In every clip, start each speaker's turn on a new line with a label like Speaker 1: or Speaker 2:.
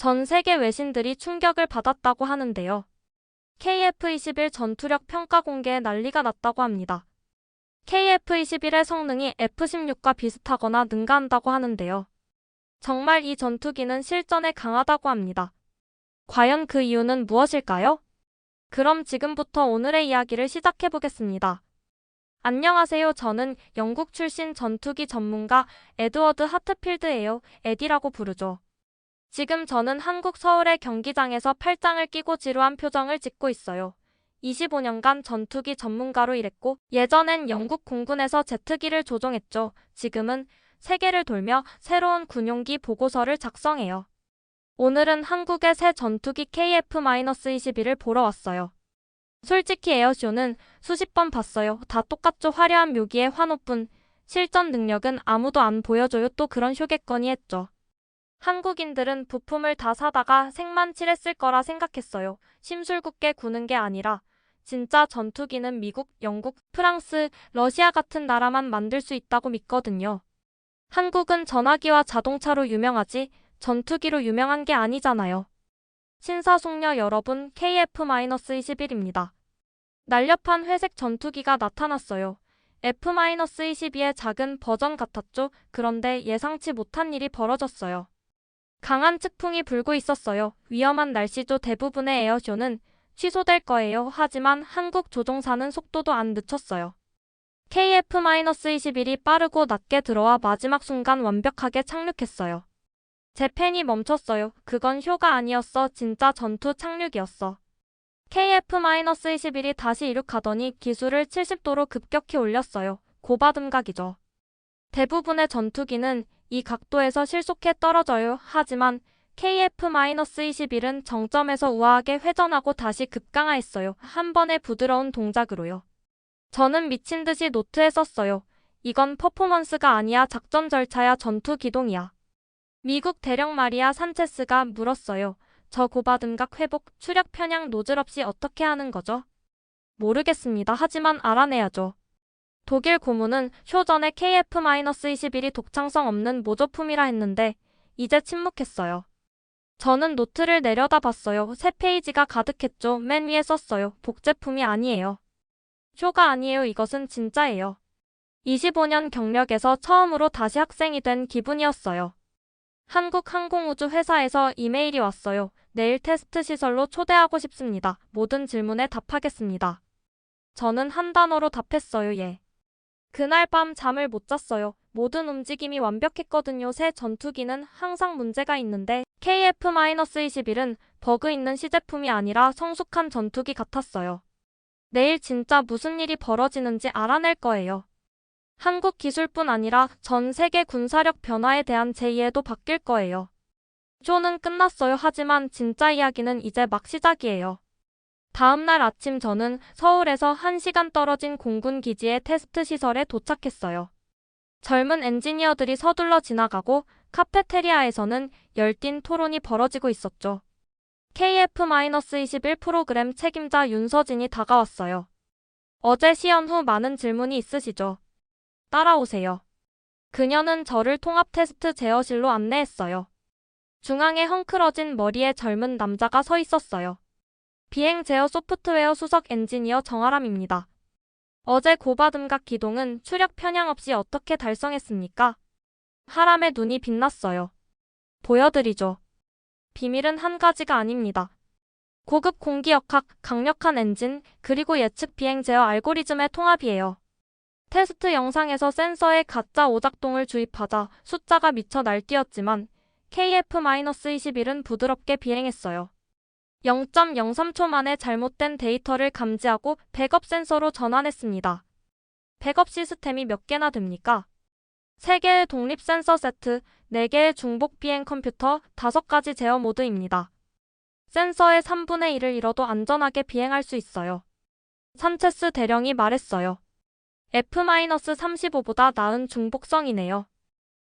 Speaker 1: 전 세계 외신들이 충격을 받았다고 하는데요. KF-21 전투력 평가 공개에 난리가 났다고 합니다. KF-21의 성능이 F-16과 비슷하거나 능가한다고 하는데요. 정말 이 전투기는 실전에 강하다고 합니다. 과연 그 이유는 무엇일까요? 그럼 지금부터 오늘의 이야기를 시작해 보겠습니다. 안녕하세요. 저는 영국 출신 전투기 전문가 에드워드 하트필드예요. 에디라고 부르죠. 지금 저는 한국 서울의 경기장에서 팔짱을 끼고 지루한 표정을 짓고 있어요. 25년간 전투기 전문가로 일했고 예전엔 영국 공군에서 제트기를 조종했죠. 지금은 세계를 돌며 새로운 군용기 보고서를 작성해요. 오늘은 한국의 새 전투기 KF-21을 보러 왔어요. 솔직히 에어쇼는 수십 번 봤어요. 다 똑같죠. 화려한 묘기의 환호뿐. 실전 능력은 아무도 안 보여줘요. 또 그런 쇼겠거니 했죠. 한국인들은 부품을 다 사다가 색만 칠했을 거라 생각했어요. 심술궂게 구는 게 아니라 진짜 전투기는 미국, 영국, 프랑스, 러시아 같은 나라만 만들 수 있다고 믿거든요. 한국은 전화기와 자동차로 유명하지 전투기로 유명한 게 아니잖아요. 신사숙녀 여러분 KF-21입니다. 날렵한 회색 전투기가 나타났어요. F-22의 작은 버전 같았죠. 그런데 예상치 못한 일이 벌어졌어요. 강한 측풍이 불고 있었어요. 위험한 날씨죠. 대부분의 에어쇼는 취소될 거예요. 하지만 한국 조종사는 속도도 안 늦췄어요. KF-21이 빠르고 낮게 들어와 마지막 순간 완벽하게 착륙했어요. 제 팬이 멈췄어요. 그건 쇼가 아니었어. 진짜 전투 착륙이었어. KF-21이 다시 이륙하더니 기술을 70도로 급격히 올렸어요. 고바듬각이죠. 대부분의 전투기는 이 각도에서 실속해 떨어져요. 하지만 KF-21은 정점에서 우아하게 회전하고 다시 급강하했어요. 한 번의 부드러운 동작으로요. 저는 미친 듯이 노트에 썼어요. 이건 퍼포먼스가 아니야. 작전 절차야. 전투 기동이야. 미국 대령 마리아 산체스가 물었어요. 저 고바듬각 회복, 추력 편향 노즐 없이 어떻게 하는 거죠? 모르겠습니다. 하지만 알아내야죠. 독일 고문은 쇼전의 KF-21이 독창성 없는 모조품이라 했는데 이제 침묵했어요. 저는 노트를 내려다 봤어요. 세 페이지가 가득했죠. 맨 위에 썼어요. 복제품이 아니에요. 쇼가 아니에요. 이것은 진짜예요. 25년 경력에서 처음으로 다시 학생이 된 기분이었어요. 한국항공우주회사에서 이메일이 왔어요. 내일 테스트 시설로 초대하고 싶습니다. 모든 질문에 답하겠습니다. 저는 한 단어로 답했어요. 예. 그날 밤 잠을 못 잤어요. 모든 움직임이 완벽했거든요. 새 전투기는 항상 문제가 있는데 KF-21은 버그 있는 시제품이 아니라 성숙한 전투기 같았어요. 내일 진짜 무슨 일이 벌어지는지 알아낼 거예요. 한국 기술뿐 아니라 전 세계 군사력 변화에 대한 제 이해도 바뀔 거예요. 쇼는 끝났어요. 하지만 진짜 이야기는 이제 막 시작이에요. 다음날 아침 저는 서울에서 1시간 떨어진 공군 기지의 테스트 시설에 도착했어요. 젊은 엔지니어들이 서둘러 지나가고 카페테리아에서는 열띤 토론이 벌어지고 있었죠. KF-21 프로그램 책임자 윤서진이 다가왔어요. 어제 시연 후 많은 질문이 있으시죠? 따라오세요. 그녀는 저를 통합 테스트 제어실로 안내했어요. 중앙에 헝클어진 머리의 젊은 남자가 서 있었어요. 비행 제어 소프트웨어 수석 엔지니어 정아람입니다. 어제 고바듬각 기동은 추력 편향 없이 어떻게 달성했습니까? 하람의 눈이 빛났어요. 보여드리죠. 비밀은 한 가지가 아닙니다. 고급 공기역학, 강력한 엔진, 그리고 예측 비행 제어 알고리즘의 통합이에요. 테스트 영상에서 센서에 가짜 오작동을 주입하자 숫자가 미쳐 날뛰었지만 KF-21은 부드럽게 비행했어요. 0.03초 만에 잘못된 데이터를 감지하고 백업 센서로 전환했습니다. 백업 시스템이 몇 개나 됩니까? 3개의 독립 센서 세트, 4개의 중복 비행 컴퓨터, 5가지 제어 모드입니다. 센서의 3분의 1을 잃어도 안전하게 비행할 수 있어요. 산체스 대령이 말했어요. F-35보다 나은 중복성이네요.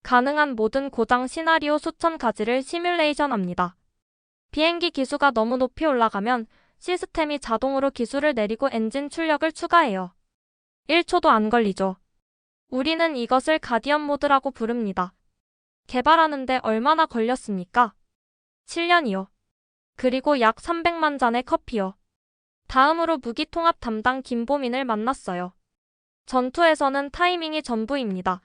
Speaker 1: 가능한 모든 고장 시나리오 수천 가지를 시뮬레이션 합니다. 비행기 기수가 너무 높이 올라가면 시스템이 자동으로 기수를 내리고 엔진 출력을 추가해요. 1초도 안 걸리죠. 우리는 이것을 가디언 모드라고 부릅니다. 개발하는데 얼마나 걸렸습니까? 7년이요. 그리고 약 300만 잔의 커피요. 다음으로 무기 통합 담당 김보민을 만났어요. 전투에서는 타이밍이 전부입니다.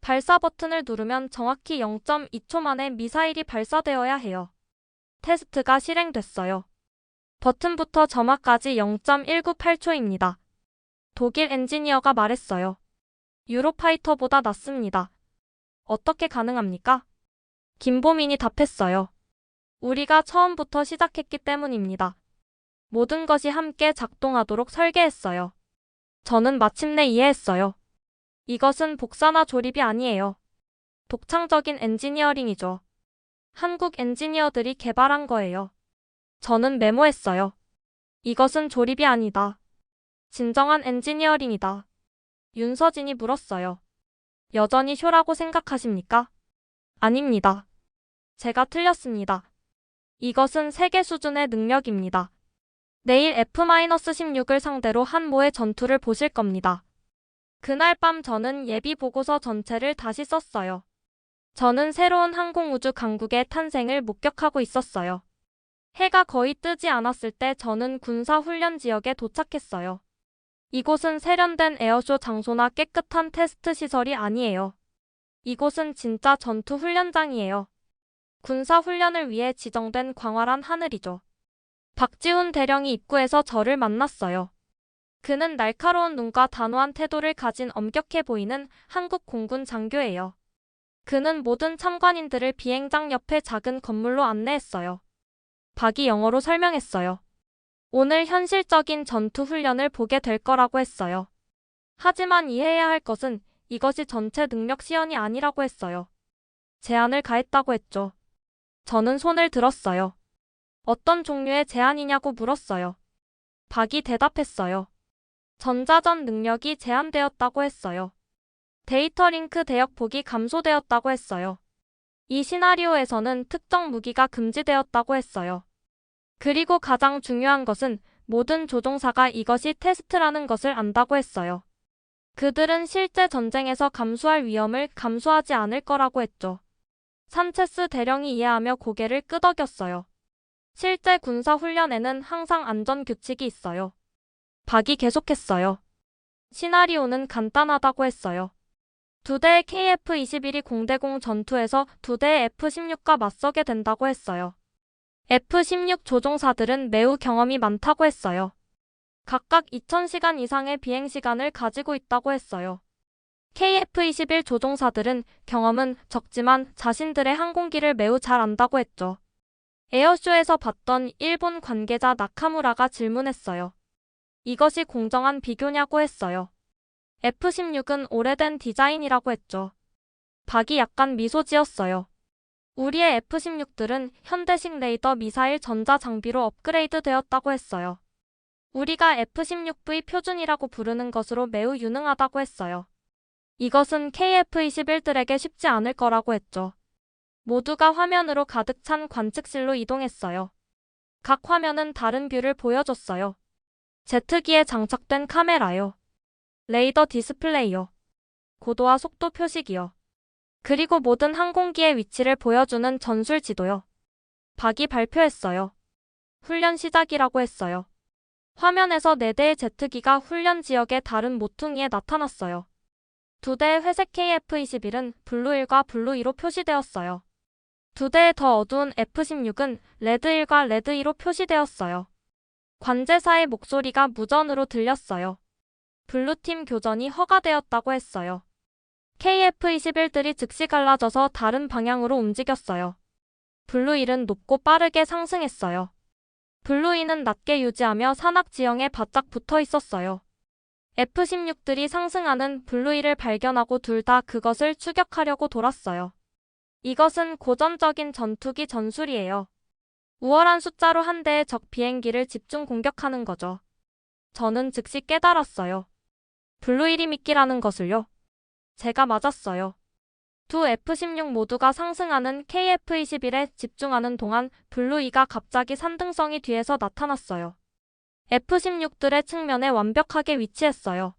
Speaker 1: 발사 버튼을 누르면 정확히 0.2초 만에 미사일이 발사되어야 해요. 테스트가 실행됐어요. 버튼부터 점화까지 0.198초입니다. 독일 엔지니어가 말했어요. 유로파이터보다 낫습니다. 어떻게 가능합니까? 김보민이 답했어요. 우리가 처음부터 시작했기 때문입니다. 모든 것이 함께 작동하도록 설계했어요. 저는 마침내 이해했어요. 이것은 복사나 조립이 아니에요. 독창적인 엔지니어링이죠. 한국 엔지니어들이 개발한 거예요. 저는 메모했어요. 이것은 조립이 아니다. 진정한 엔지니어링이다. 윤서진이 물었어요. 여전히 쇼라고 생각하십니까? 아닙니다. 제가 틀렸습니다. 이것은 세계 수준의 능력입니다. 내일 F-16을 상대로 한 모의 전투를 보실 겁니다. 그날 밤 저는 예비 보고서 전체를 다시 썼어요. 저는 새로운 항공우주 강국의 탄생을 목격하고 있었어요. 해가 거의 뜨지 않았을 때 저는 군사훈련 지역에 도착했어요. 이곳은 세련된 에어쇼 장소나 깨끗한 테스트 시설이 아니에요. 이곳은 진짜 전투 훈련장이에요. 군사 훈련을 위해 지정된 광활한 하늘이죠. 박지훈 대령이 입구에서 저를 만났어요. 그는 날카로운 눈과 단호한 태도를 가진 엄격해 보이는 한국 공군 장교예요. 그는 모든 참관인들을 비행장 옆의 작은 건물로 안내했어요. 박이 영어로 설명했어요. 오늘 현실적인 전투 훈련을 보게 될 거라고 했어요. 하지만 이해해야 할 것은 이것이 전체 능력 시연이 아니라고 했어요. 제안을 가했다고 했죠. 저는 손을 들었어요. 어떤 종류의 제안이냐고 물었어요. 박이 대답했어요. 전자전 능력이 제한되었다고 했어요. 데이터 링크 대역폭이 감소되었다고 했어요. 이 시나리오에서는 특정 무기가 금지되었다고 했어요. 그리고 가장 중요한 것은 모든 조종사가 이것이 테스트라는 것을 안다고 했어요. 그들은 실제 전쟁에서 감수할 위험을 감수하지 않을 거라고 했죠. 산체스 대령이 이해하며 고개를 끄덕였어요. 실제 군사 훈련에는 항상 안전 규칙이 있어요. 박이 계속했어요. 시나리오는 간단하다고 했어요. 두 대의 KF-21이 공대공 전투에서 두 대의 F-16과 맞서게 된다고 했어요. F-16 조종사들은 매우 경험이 많다고 했어요. 각각 2000시간 이상의 비행시간을 가지고 있다고 했어요. KF-21 조종사들은 경험은 적지만 자신들의 항공기를 매우 잘 안다고 했죠. 에어쇼에서 봤던 일본 관계자 나카무라가 질문했어요. 이것이 공정한 비교냐고 했어요. F-16은 오래된 디자인이라고 했죠. 박이 약간 미소 지었어요. 우리의 F-16들은 현대식 레이더 미사일 전자 장비로 업그레이드 되었다고 했어요. 우리가 F-16V 표준이라고 부르는 것으로 매우 유능하다고 했어요. 이것은 KF-21들에게 쉽지 않을 거라고 했죠. 모두가 화면으로 가득 찬 관측실로 이동했어요. 각 화면은 다른 뷰를 보여줬어요. 제트기에 장착된 카메라요. 레이더 디스플레이요. 고도와 속도 표식이요. 그리고 모든 항공기의 위치를 보여주는 전술 지도요. 박이 발표했어요. 훈련 시작이라고 했어요. 화면에서 4대의 제트기가 훈련 지역의 다른 모퉁이에 나타났어요. 두 대의 회색 KF-21은 블루1과 블루2로 표시되었어요. 두 대의 더 어두운 F-16은 레드1과 레드2로 표시되었어요. 관제사의 목소리가 무전으로 들렸어요. 블루팀 교전이 허가되었다고 했어요. KF-21들이 즉시 갈라져서 다른 방향으로 움직였어요. 블루1은 높고 빠르게 상승했어요. 블루2는 낮게 유지하며 산악 지형에 바짝 붙어 있었어요. F-16들이 상승하는 블루1을 발견하고 둘 다 그것을 추격하려고 돌았어요. 이것은 고전적인 전투기 전술이에요. 우월한 숫자로 한 대의 적 비행기를 집중 공격하는 거죠. 저는 즉시 깨달았어요. 블루1이 미끼라는 것을요. 제가 맞았어요. 두 F-16 모두가 상승하는 KF-21에 집중하는 동안 블루2가 갑자기 산등성이 뒤에서 나타났어요. F-16들의 측면에 완벽하게 위치했어요.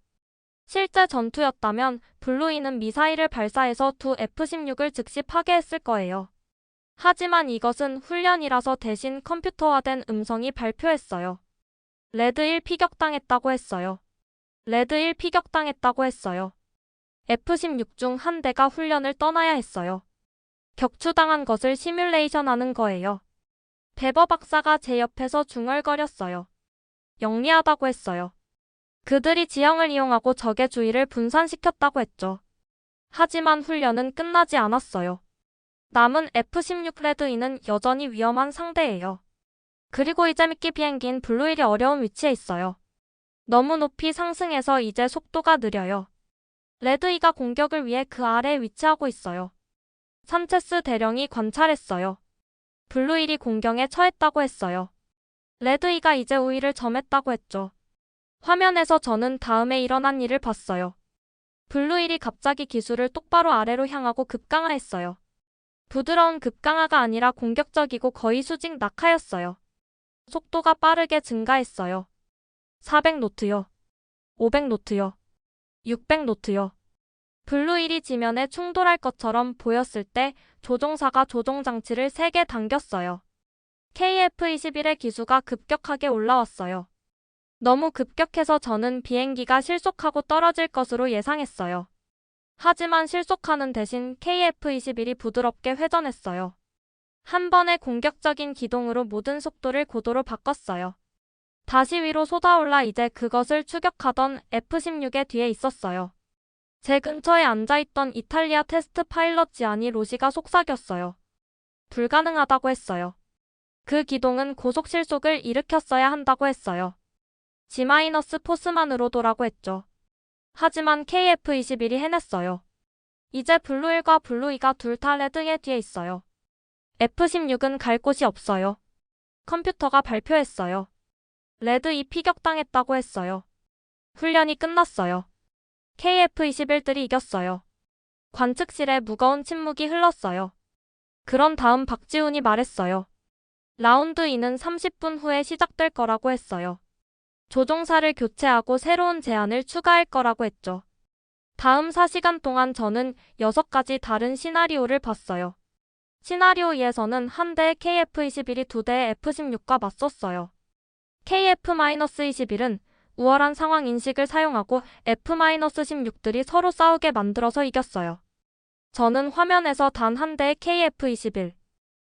Speaker 1: 실제 전투였다면 블루2는 미사일을 발사해서 두 F-16을 즉시 파괴했을 거예요. 하지만 이것은 훈련이라서 대신 컴퓨터화된 음성이 발표했어요. 레드 1 피격당했다고 했어요. 레드 1 피격당했다고 했어요. F-16 중 한 대가 훈련을 떠나야 했어요. 격추당한 것을 시뮬레이션 하는 거예요. 베버 박사가 제 옆에서 중얼거렸어요. 영리하다고 했어요. 그들이 지형을 이용하고 적의 주의를 분산시켰다고 했죠. 하지만 훈련은 끝나지 않았어요. 남은 F-16 레드인은 여전히 위험한 상대예요. 그리고 이제 미끼 비행기인 블루일이 어려운 위치에 있어요. 너무 높이 상승해서 이제 속도가 느려요. 레드이가 공격을 위해 그 아래에 위치하고 있어요. 산체스 대령이 관찰했어요. 블루일이 공경에 처했다고 했어요. 레드이가 이제 우위를 점했다고 했죠. 화면에서 저는 다음에 일어난 일을 봤어요. 블루일이 갑자기 기술을 똑바로 아래로 향하고 급강하했어요. 부드러운 급강하가 아니라 공격적이고 거의 수직 낙하였어요. 속도가 빠르게 증가했어요. 400노트요. 500노트요. 600노트요. 블루일이 지면에 충돌할 것처럼 보였을 때 조종사가 조종장치를 3개 당겼어요. KF-21의 기수가 급격하게 올라왔어요. 너무 급격해서 저는 비행기가 실속하고 떨어질 것으로 예상했어요. 하지만 실속하는 대신 KF-21이 부드럽게 회전했어요. 한 번의 공격적인 기동으로 모든 속도를 고도로 바꿨어요. 다시 위로 솟아올라 이제 그것을 추격하던 F-16의 뒤에 있었어요. 제 근처에 앉아있던 이탈리아 테스트 파일럿 지아니 로시가 속삭였어요. 불가능하다고 했어요. 그 기동은 고속 실속을 일으켰어야 한다고 했어요. G-포스만으로 도라고 했죠. 하지만 KF-21이 해냈어요. 이제 블루1과 블루2가 둘 다 레드의 뒤에 있어요. F-16은 갈 곳이 없어요. 컴퓨터가 발표했어요. 레드 2 피격당했다고 했어요. 훈련이 끝났어요. KF-21들이 이겼어요. 관측실에 무거운 침묵이 흘렀어요. 그런 다음 박지훈이 말했어요. 라운드 2는 30분 후에 시작될 거라고 했어요. 조종사를 교체하고 새로운 제안을 추가할 거라고 했죠. 다음 4시간 동안 저는 6가지 다른 시나리오를 봤어요. 시나리오 2에서는 한 대의 KF-21이 두 대의 F-16과 맞섰어요. KF-21은 우월한 상황 인식을 사용하고 F-16들이 서로 싸우게 만들어서 이겼어요. 저는 화면에서 단 한 대의 KF-21,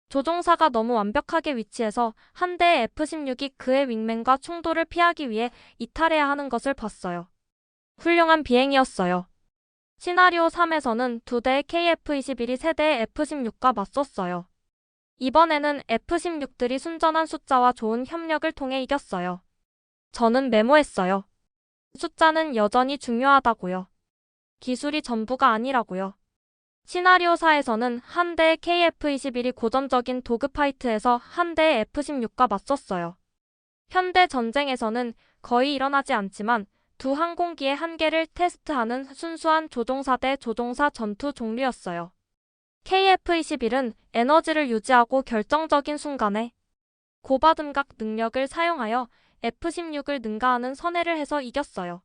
Speaker 1: 조종사가 너무 완벽하게 위치해서 한 대의 F-16이 그의 윙맨과 충돌을 피하기 위해 이탈해야 하는 것을 봤어요. 훌륭한 비행이었어요. 시나리오 3에서는 두 대의 KF-21이 세 대의 F-16과 맞섰어요. 이번에는 F-16들이 순전한 숫자와 좋은 협력을 통해 이겼어요. 저는 메모했어요. 숫자는 여전히 중요하다고요. 기술이 전부가 아니라고요. 시나리오 4에서는 한 대의 KF-21이 고전적인 도그파이트에서 한 대의 F-16과 맞섰어요. 현대 전쟁에서는 거의 일어나지 않지만 두 항공기의 한계를 테스트하는 순수한 조종사 대 조종사 전투 종류였어요. KF-21은 에너지를 유지하고 결정적인 순간에 고바 등각 능력을 사용하여 F-16을 능가하는 선회를 해서 이겼어요.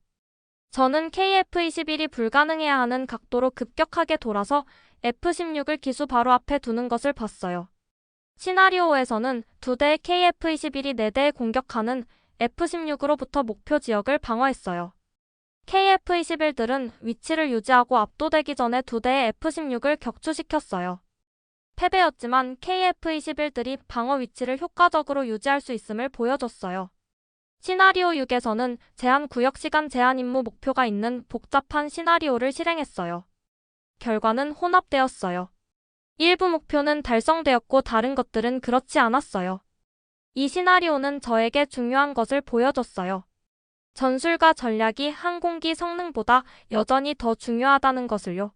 Speaker 1: 저는 KF-21이 불가능해야 하는 각도로 급격하게 돌아서 F-16을 기수 바로 앞에 두는 것을 봤어요. 시나리오에서는 두 대의 KF-21이 네 대에 공격하는 F-16으로부터 목표 지역을 방어했어요. KF-21들은 위치를 유지하고 압도되기 전에 두 대의 F-16을 격추시켰어요. 패배였지만 KF-21들이 방어 위치를 효과적으로 유지할 수 있음을 보여줬어요. 시나리오 6에서는 제한 구역 시간 제한 임무 목표가 있는 복잡한 시나리오를 실행했어요. 결과는 혼합되었어요. 일부 목표는 달성되었고 다른 것들은 그렇지 않았어요. 이 시나리오는 저에게 중요한 것을 보여줬어요. 전술과 전략이 항공기 성능보다 여전히 더 중요하다는 것을요.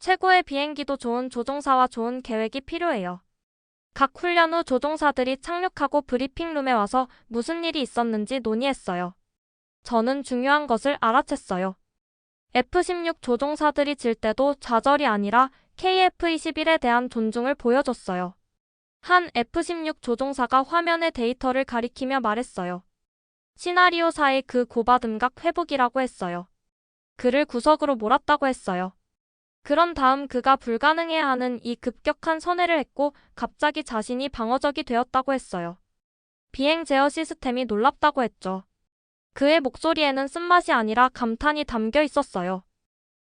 Speaker 1: 최고의 비행기도 좋은 조종사와 좋은 계획이 필요해요. 각 훈련 후 조종사들이 착륙하고 브리핑룸에 와서 무슨 일이 있었는지 논의했어요. 저는 중요한 것을 알아챘어요. F-16 조종사들이 질 때도 좌절이 아니라 KF-21에 대한 존중을 보여줬어요. 한 F-16 조종사가 화면의 데이터를 가리키며 말했어요. 시나리오 4의 그 고바등각 회복이라고 했어요. 그를 구석으로 몰았다고 했어요. 그런 다음 그가 불가능해야 하는 이 급격한 선회를 했고 갑자기 자신이 방어적이 되었다고 했어요. 비행 제어 시스템이 놀랍다고 했죠. 그의 목소리에는 쓴맛이 아니라 감탄이 담겨 있었어요.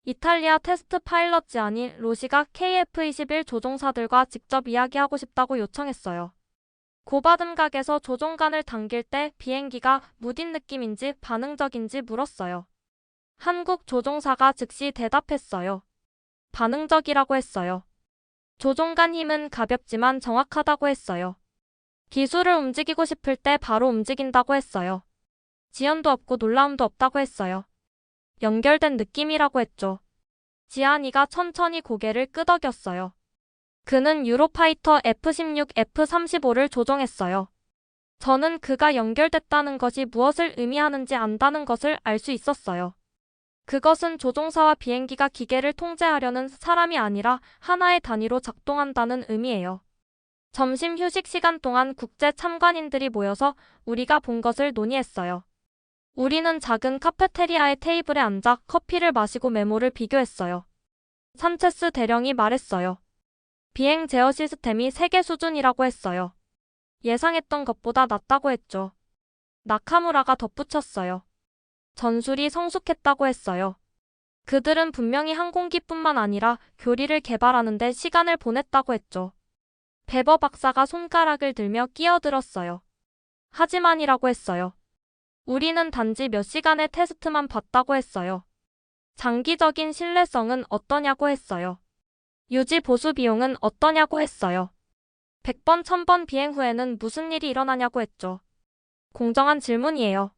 Speaker 1: 이탈리아 테스트 파일럿 지아니 로시가 KF-21 조종사들과 직접 이야기하고 싶다고 요청했어요. 고받음각에서 조종관을 당길 때 비행기가 무딘 느낌인지 반응적인지 물었어요. 한국 조종사가 즉시 대답했어요. 반응적이라고 했어요. 조종관 힘은 가볍지만 정확하다고 했어요. 기술을 움직이고 싶을 때 바로 움직인다고 했어요. 지연도 없고 놀라움도 없다고 했어요. 연결된 느낌이라고 했죠. 지안이가 천천히 고개를 끄덕였어요. 그는 유로파이터 F-16, F-35를 조종했어요. 저는 그가 연결됐다는 것이 무엇을 의미하는지 안다는 것을 알 수 있었어요. 그것은 조종사와 비행기가 기계를 통제하려는 사람이 아니라 하나의 단위로 작동한다는 의미예요. 점심 휴식 시간 동안 국제 참관인들이 모여서 우리가 본 것을 논의했어요. 우리는 작은 카페테리아의 테이블에 앉아 커피를 마시고 메모를 비교했어요. 산체스 대령이 말했어요. 비행 제어 시스템이 세계 수준이라고 했어요. 예상했던 것보다 낫다고 했죠. 나카무라가 덧붙였어요. 전술이 성숙했다고 했어요. 그들은 분명히 항공기뿐만 아니라 교리를 개발하는데 시간을 보냈다고 했죠. 베버 박사가 손가락을 들며 끼어들었어요. 하지만이라고 했어요. 우리는 단지 몇 시간의 테스트만 봤다고 했어요. 장기적인 신뢰성은 어떠냐고 했어요. 유지 보수 비용은 어떠냐고 했어요. 100번, 1000번 비행 후에는 무슨 일이 일어나냐고 했죠. 공정한 질문이에요.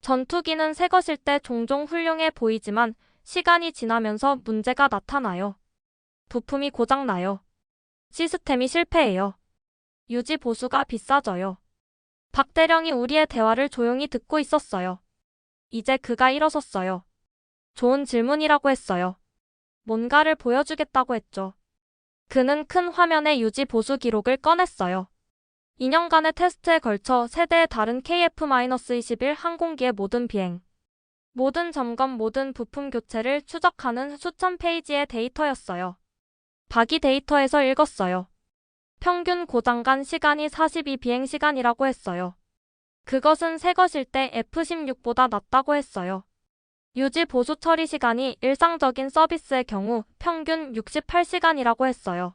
Speaker 1: 전투기는 새 것일 때 종종 훌륭해 보이지만 시간이 지나면서 문제가 나타나요. 부품이 고장나요. 시스템이 실패해요. 유지 보수가 비싸져요. 박 대령이 우리의 대화를 조용히 듣고 있었어요. 이제 그가 일어섰어요. 좋은 질문이라고 했어요. 뭔가를 보여주겠다고 했죠. 그는 큰 화면에 유지 보수 기록을 꺼냈어요. 2년간의 테스트에 걸쳐 세대의 다른 KF-21 항공기의 모든 비행, 모든 점검, 모든 부품 교체를 추적하는 수천 페이지의 데이터였어요. 박이 데이터에서 읽었어요. 평균 고장간 시간이 42 비행 시간이라고 했어요. 그것은 새 것일 때 F-16보다 낫다고 했어요. 유지 보수 처리 시간이 일상적인 서비스의 경우 평균 68시간이라고 했어요.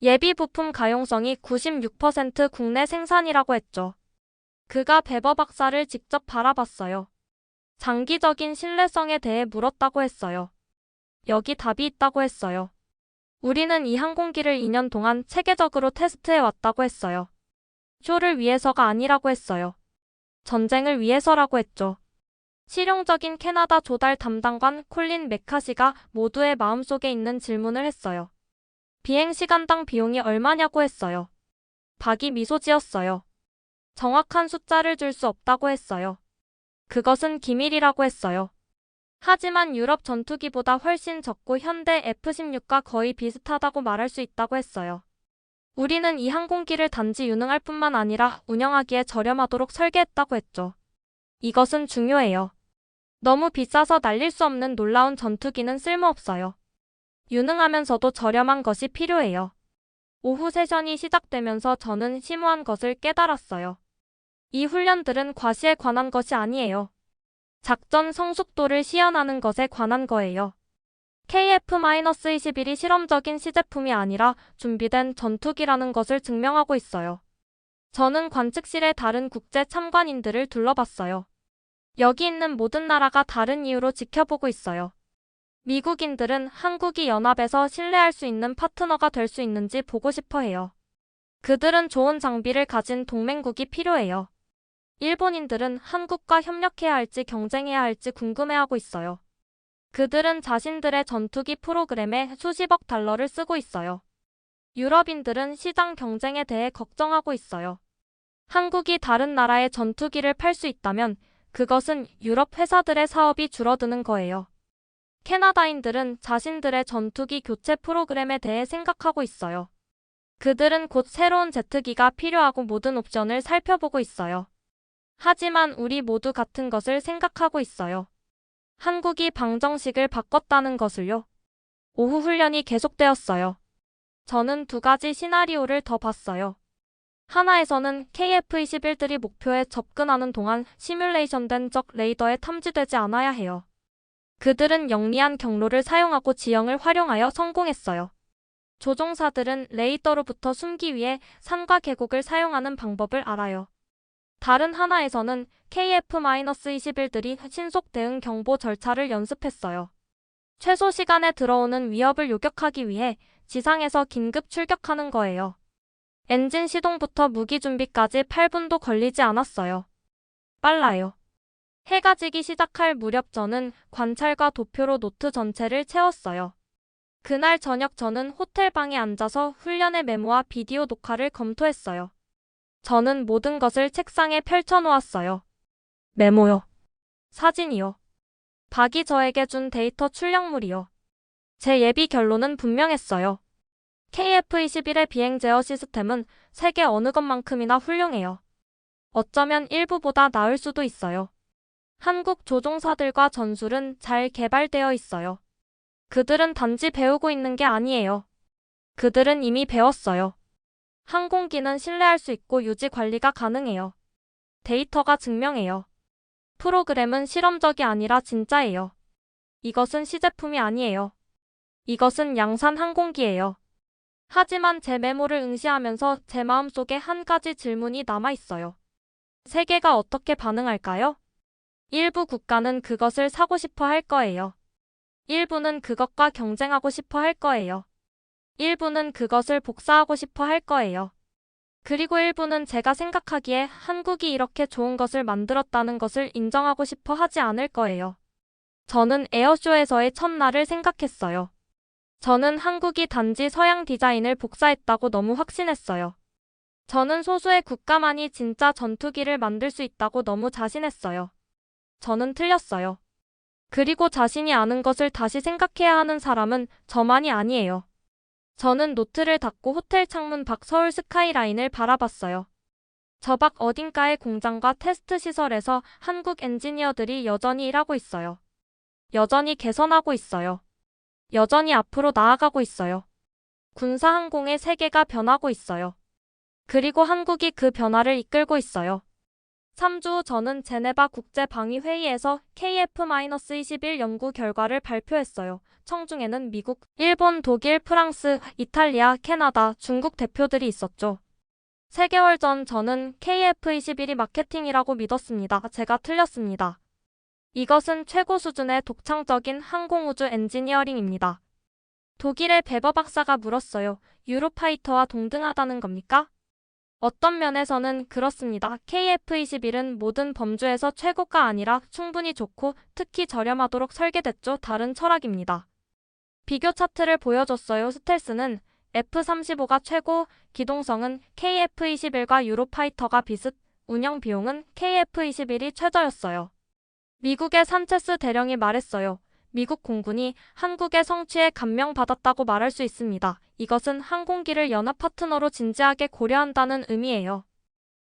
Speaker 1: 예비 부품 가용성이 96% 국내 생산이라고 했죠. 그가 베버 박사를 직접 바라봤어요. 장기적인 신뢰성에 대해 물었다고 했어요. 여기 답이 있다고 했어요. 우리는 이 항공기를 2년 동안 체계적으로 테스트해 왔다고 했어요. 쇼를 위해서가 아니라고 했어요. 전쟁을 위해서라고 했죠. 실용적인 캐나다 조달 담당관 콜린 메카시가 모두의 마음속에 있는 질문을 했어요. 비행 시간당 비용이 얼마냐고 했어요. 박이 미소 지었어요. 정확한 숫자를 줄 수 없다고 했어요. 그것은 기밀이라고 했어요. 하지만 유럽 전투기보다 훨씬 적고 현대 F-16과 거의 비슷하다고 말할 수 있다고 했어요. 우리는 이 항공기를 단지 유능할 뿐만 아니라 운영하기에 저렴하도록 설계했다고 했죠. 이것은 중요해요. 너무 비싸서 날릴 수 없는 놀라운 전투기는 쓸모없어요. 유능하면서도 저렴한 것이 필요해요. 오후 세션이 시작되면서 저는 심오한 것을 깨달았어요. 이 훈련들은 과시에 관한 것이 아니에요. 작전 성숙도를 시연하는 것에 관한 거예요. KF-21이 실험적인 시제품이 아니라 준비된 전투기라는 것을 증명하고 있어요. 저는 관측실의 다른 국제 참관인들을 둘러봤어요. 여기 있는 모든 나라가 다른 이유로 지켜보고 있어요. 미국인들은 한국이 연합에서 신뢰할 수 있는 파트너가 될 수 있는지 보고 싶어 해요. 그들은 좋은 장비를 가진 동맹국이 필요해요. 일본인들은 한국과 협력해야 할지 경쟁해야 할지 궁금해하고 있어요. 그들은 자신들의 전투기 프로그램에 수십억 달러를 쓰고 있어요. 유럽인들은 시장 경쟁에 대해 걱정하고 있어요. 한국이 다른 나라의 전투기를 팔 수 있다면 그것은 유럽 회사들의 사업이 줄어드는 거예요. 캐나다인들은 자신들의 전투기 교체 프로그램에 대해 생각하고 있어요. 그들은 곧 새로운 제트기가 필요하고 모든 옵션을 살펴보고 있어요. 하지만 우리 모두 같은 것을 생각하고 있어요. 한국이 방정식을 바꿨다는 것을요. 오후 훈련이 계속되었어요. 저는 두 가지 시나리오를 더 봤어요. 하나에서는 KF-21들이 목표에 접근하는 동안 시뮬레이션된 적 레이더에 탐지되지 않아야 해요. 그들은 영리한 경로를 사용하고 지형을 활용하여 성공했어요. 조종사들은 레이더로부터 숨기 위해 산과 계곡을 사용하는 방법을 알아요. 다른 하나에서는 KF-21들이 신속 대응 경보 절차를 연습했어요. 최소 시간에 들어오는 위협을 요격하기 위해 지상에서 긴급 출격하는 거예요. 엔진 시동부터 무기 준비까지 8분도 걸리지 않았어요. 빨라요. 해가 지기 시작할 무렵 저는 관찰과 도표로 노트 전체를 채웠어요. 그날 저녁 저는 호텔 방에 앉아서 훈련의 메모와 비디오 녹화를 검토했어요. 저는 모든 것을 책상에 펼쳐놓았어요. 메모요. 사진이요. 박이 저에게 준 데이터 출력물이요. 제 예비 결론은 분명했어요. KF-21의 비행 제어 시스템은 세계 어느 것만큼이나 훌륭해요. 어쩌면 일부보다 나을 수도 있어요. 한국 조종사들과 전술은 잘 개발되어 있어요. 그들은 단지 배우고 있는 게 아니에요. 그들은 이미 배웠어요. 항공기는 신뢰할 수 있고 유지 관리가 가능해요. 데이터가 증명해요. 프로그램은 실험적이 아니라 진짜예요. 이것은 시제품이 아니에요. 이것은 양산 항공기예요. 하지만 제 메모를 응시하면서 제 마음속에 한 가지 질문이 남아 있어요. 세계가 어떻게 반응할까요? 일부 국가는 그것을 사고 싶어 할 거예요. 일부는 그것과 경쟁하고 싶어 할 거예요. 일부는 그것을 복사하고 싶어 할 거예요. 그리고 일부는 제가 생각하기에 한국이 이렇게 좋은 것을 만들었다는 것을 인정하고 싶어 하지 않을 거예요. 저는 에어쇼에서의 첫날을 생각했어요. 저는 한국이 단지 서양 디자인을 복사했다고 너무 확신했어요. 저는 소수의 국가만이 진짜 전투기를 만들 수 있다고 너무 자신했어요. 저는 틀렸어요. 그리고 자신이 아는 것을 다시 생각해야 하는 사람은 저만이 아니에요. 저는 노트를 닫고 호텔 창문 밖 서울 스카이라인을 바라봤어요. 저 밖 어딘가의 공장과 테스트 시설에서 한국 엔지니어들이 여전히 일하고 있어요. 여전히 개선하고 있어요. 여전히 앞으로 나아가고 있어요. 군사항공의 세계가 변하고 있어요. 그리고 한국이 그 변화를 이끌고 있어요. 3주 후 저는 제네바 국제방위회의에서 KF-21 연구 결과를 발표했어요. 청중에는 미국, 일본, 독일, 프랑스, 이탈리아, 캐나다, 중국 대표들이 있었죠. 3개월 전 저는 KF-21이 마케팅이라고 믿었습니다. 제가 틀렸습니다. 이것은 최고 수준의 독창적인 항공우주 엔지니어링입니다. 독일의 베버 박사가 물었어요. 유로파이터와 동등하다는 겁니까? 어떤 면에서는 그렇습니다. KF-21은 모든 범주에서 최고가 아니라 충분히 좋고 특히 저렴하도록 설계됐죠. 다른 철학입니다. 비교 차트를 보여줬어요. 스텔스는 F-35가 최고, 기동성은 KF-21과 유로파이터가 비슷, 운영 비용은 KF-21이 최저였어요. 미국의 산체스 대령이 말했어요. 미국 공군이 한국의 성취에 감명받았다고 말할 수 있습니다. 이것은 항공기를 연합 파트너로 진지하게 고려한다는 의미예요.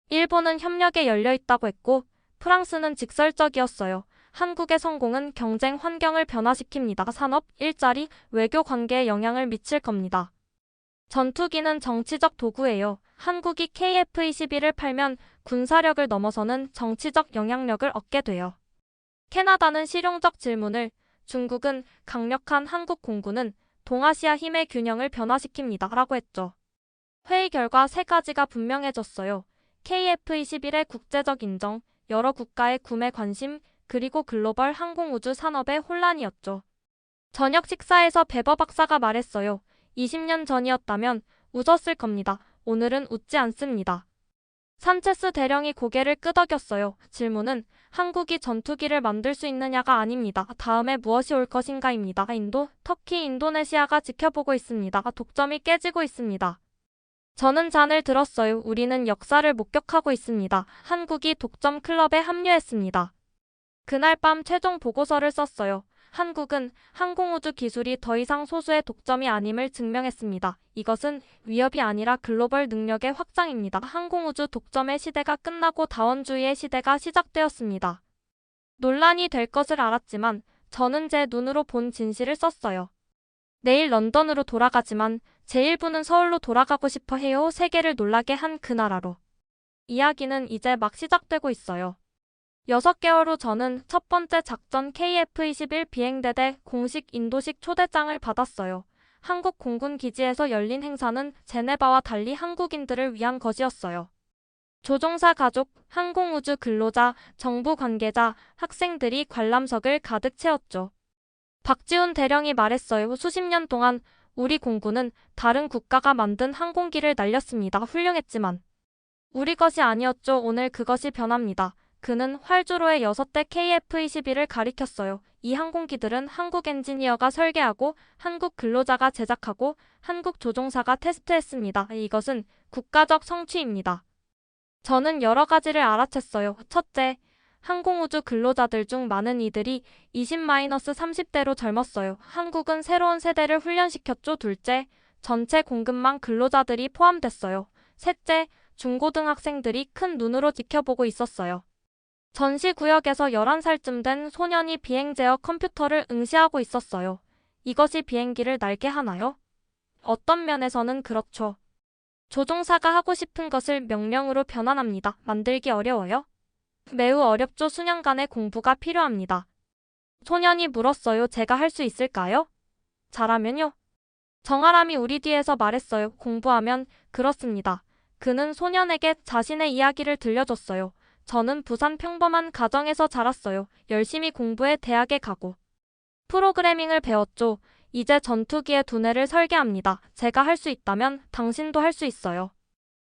Speaker 1: 일본은 협력에 열려 있다고 했고 프랑스는 직설적이었어요. 한국의 성공은 경쟁 환경을 변화시킵니다. 산업, 일자리, 외교 관계에 영향을 미칠 겁니다. 전투기는 정치적 도구예요. 한국이 KF-21을 팔면 군사력을 넘어서는 정치적 영향력을 얻게 돼요. 캐나다는 실용적 질문을, 중국은 강력한 한국 공군은 동아시아 힘의 균형을 변화시킵니다. 라고 했죠. 회의 결과 세 가지가 분명해졌어요. KF-21의 국제적 인정, 여러 국가의 구매 관심, 그리고 글로벌 항공우주 산업의 혼란이었죠. 저녁 식사에서 베버 박사가 말했어요. 20년 전이었다면 웃었을 겁니다. 오늘은 웃지 않습니다. 산체스 대령이 고개를 끄덕였어요. 질문은 한국이 전투기를 만들 수 있느냐가 아닙니다. 다음에 무엇이 올 것인가입니다. 인도, 터키, 인도네시아가 지켜보고 있습니다. 독점이 깨지고 있습니다. 저는 잔을 들었어요. 우리는 역사를 목격하고 있습니다. 한국이 독점 클럽에 합류했습니다. 그날 밤 최종 보고서를 썼어요. 한국은 항공우주 기술이 더 이상 소수의 독점이 아님을 증명했습니다. 이것은 위협이 아니라 글로벌 능력의 확장입니다. 항공우주 독점의 시대가 끝나고 다원주의의 시대가 시작되었습니다. 논란이 될 것을 알았지만 저는 제 눈으로 본 진실을 썼어요. 내일 런던으로 돌아가지만 제1부는 서울로 돌아가고 싶어 해요. 세계를 놀라게 한 그 나라로. 이야기는 이제 막 시작되고 있어요. 6개월 후 저는 첫 번째 작전 KF-21 비행대대 공식 인도식 초대장을 받았어요. 한국 공군 기지에서 열린 행사는 제네바와 달리 한국인들을 위한 것이었어요. 조종사 가족, 항공우주 근로자, 정부 관계자, 학생들이 관람석을 가득 채웠죠. 박지훈 대령이 말했어요. 수십 년 동안 우리 공군은 다른 국가가 만든 항공기를 날렸습니다. 훌륭했지만 우리 것이 아니었죠. 오늘 그것이 변합니다. 그는 활주로의 6대 KF-21을 가리켰어요. 이 항공기들은 한국 엔지니어가 설계하고 한국 근로자가 제작하고 한국 조종사가 테스트했습니다. 이것은 국가적 성취입니다. 저는 여러 가지를 알아챘어요. 첫째, 항공우주 근로자들 중 많은 이들이 20-30대로 젊었어요. 한국은 새로운 세대를 훈련시켰죠. 둘째, 전체 공급망 근로자들이 포함됐어요. 셋째, 중고등학생들이 큰 눈으로 지켜보고 있었어요. 전시구역에서 11살쯤 된 소년이 비행 제어 컴퓨터를 응시하고 있었어요. 이것이 비행기를 날게 하나요? 어떤 면에서는 그렇죠. 조종사가 하고 싶은 것을 명령으로 변환합니다. 만들기 어려워요? 매우 어렵죠. 수년간의 공부가 필요합니다. 소년이 물었어요. 제가 할 수 있을까요? 잘하면요. 정아람이 우리 뒤에서 말했어요. 공부하면 그렇습니다. 그는 소년에게 자신의 이야기를 들려줬어요. 저는 부산 평범한 가정에서 자랐어요. 열심히 공부해 대학에 가고. 프로그래밍을 배웠죠. 이제 전투기의 두뇌를 설계합니다. 제가 할 수 있다면 당신도 할 수 있어요.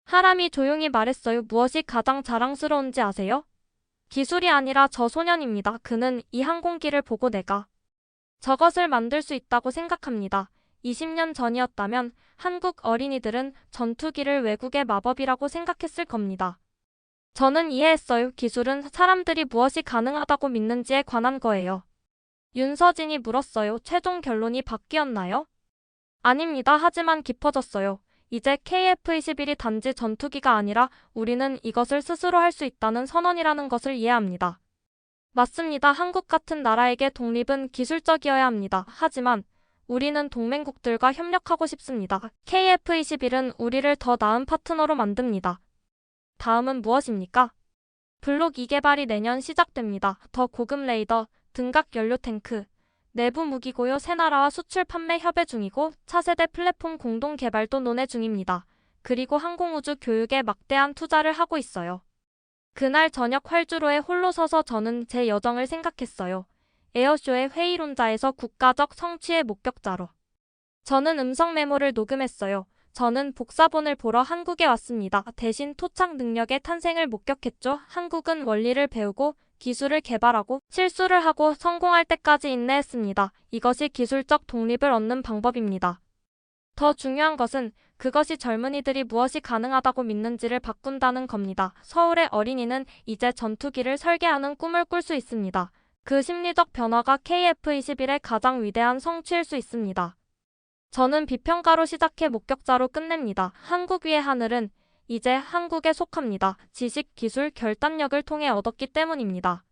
Speaker 1: 하람이 조용히 말했어요. 무엇이 가장 자랑스러운지 아세요? 기술이 아니라 저 소년입니다. 그는 이 항공기를 보고 내가 저것을 만들 수 있다고 생각합니다. 20년 전이었다면 한국 어린이들은 전투기를 외국의 마법이라고 생각했을 겁니다. 저는 이해했어요. 기술은 사람들이 무엇이 가능하다고 믿는지에 관한 거예요. 윤서진이 물었어요. 최종 결론이 바뀌었나요? 아닙니다. 하지만 깊어졌어요. 이제 KF-21이 단지 전투기가 아니라 우리는 이것을 스스로 할 수 있다는 선언이라는 것을 이해합니다. 맞습니다. 한국 같은 나라에게 독립은 기술적이어야 합니다. 하지만 우리는 동맹국들과 협력하고 싶습니다. KF-21은 우리를 더 나은 파트너로 만듭니다. 다음은 무엇입니까? 블록 2개발이 내년 시작됩니다. 더 고급 레이더, 등각 연료 탱크, 내부 무기 고요 새 나라와 수출 판매 협의 중이고 차세대 플랫폼 공동 개발도 논의 중입니다. 그리고 항공우주 교육에 막대한 투자를 하고 있어요. 그날 저녁 활주로에 홀로 서서 저는 제 여정을 생각했어요. 에어쇼의 회의론자에서 국가적 성취의 목격자로. 저는 음성 메모를 녹음했어요. 저는 복사본을 보러 한국에 왔습니다. 대신 토착 능력의 탄생을 목격했죠. 한국은 원리를 배우고 기술을 개발하고 실수를 하고 성공할 때까지 인내했습니다. 이것이 기술적 독립을 얻는 방법입니다. 더 중요한 것은 그것이 젊은이들이 무엇이 가능하다고 믿는지를 바꾼다는 겁니다. 서울의 어린이는 이제 전투기를 설계하는 꿈을 꿀 수 있습니다. 그 심리적 변화가 KF-21의 가장 위대한 성취일 수 있습니다. 저는 비평가로 시작해 목격자로 끝냅니다. 한국 위의 하늘은 이제 한국에 속합니다. 지식, 기술, 결단력을 통해 얻었기 때문입니다.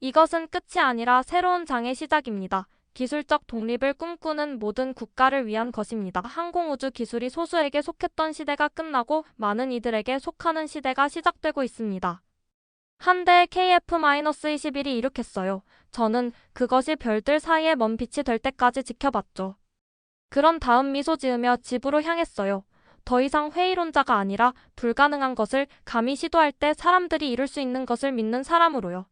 Speaker 1: 이것은 끝이 아니라 새로운 장의 시작입니다. 기술적 독립을 꿈꾸는 모든 국가를 위한 것입니다. 항공우주 기술이 소수에게 속했던 시대가 끝나고 많은 이들에게 속하는 시대가 시작되고 있습니다. 한 대의 KF-21이 이륙했어요. 저는 그것이 별들 사이에 먼 빛이 될 때까지 지켜봤죠. 그런 다음 미소 지으며 집으로 향했어요. 더 이상 회의론자가 아니라 불가능한 것을 감히 시도할 때 사람들이 이룰 수 있는 것을 믿는 사람으로요.